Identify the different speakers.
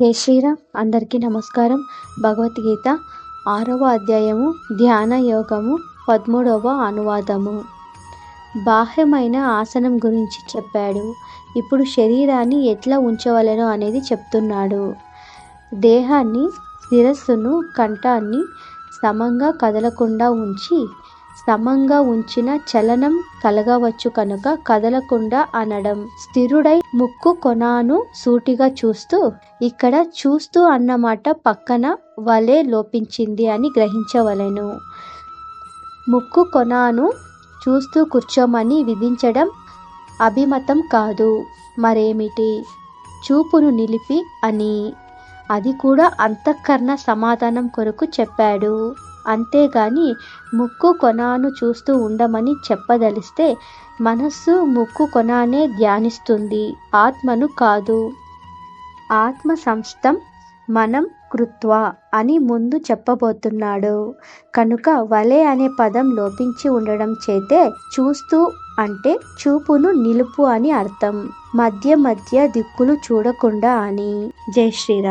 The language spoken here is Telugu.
Speaker 1: జై శ్రీరామ్. అందరికీ నమస్కారం. భగవద్గీత ఆరవ అధ్యాయము ధ్యాన యోగము పదమూడవ అనువాదము. బాహ్యమైన ఆసనం గురించి చెప్పాడు. ఇప్పుడు శరీరాన్ని ఎట్లా ఉంచవలెనో అనేది చెప్తున్నాడు. దేహాన్ని శిరస్సును కంఠాన్ని సమంగా కదలకుండా ఉంచి సమంగా ఉంచిన చలనం కలగవచ్చు కనుక కదలకుండా అనడం. స్థిరుడై ముక్కు కొనాను సూటిగా చూస్తూ ఇక్కడ చూస్తూ అన్నమాట పక్కన వలె లోపించింది అని గ్రహించవలెను. ముక్కు కొనాను చూస్తూ కూర్చోమని విధించడం అభిమతం కాదు. మరేమిటి? చూపును నిలిపి అని. అది కూడా అంతఃకరణ సమాధానం కొరకు చెప్పాడు. అంతేగాని ముక్కు కొనాను చూస్తూ ఉండమని చెప్పదలిస్తే మనస్సు ముక్కు కొనానే ధ్యానిస్తుంది. ఆత్మను కాదు. ఆత్మ సంస్థం మనం కృత్వ అని ముందు చెప్పబోతున్నాడు. కనుక వలే అనే పదం లోపించి ఉండడం చేతే చూస్తూ అంటే చూపును నిలుపు అని అర్థం. మధ్య మధ్య దిక్కులు చూడకుండా అని. జై శ్రీరామ్.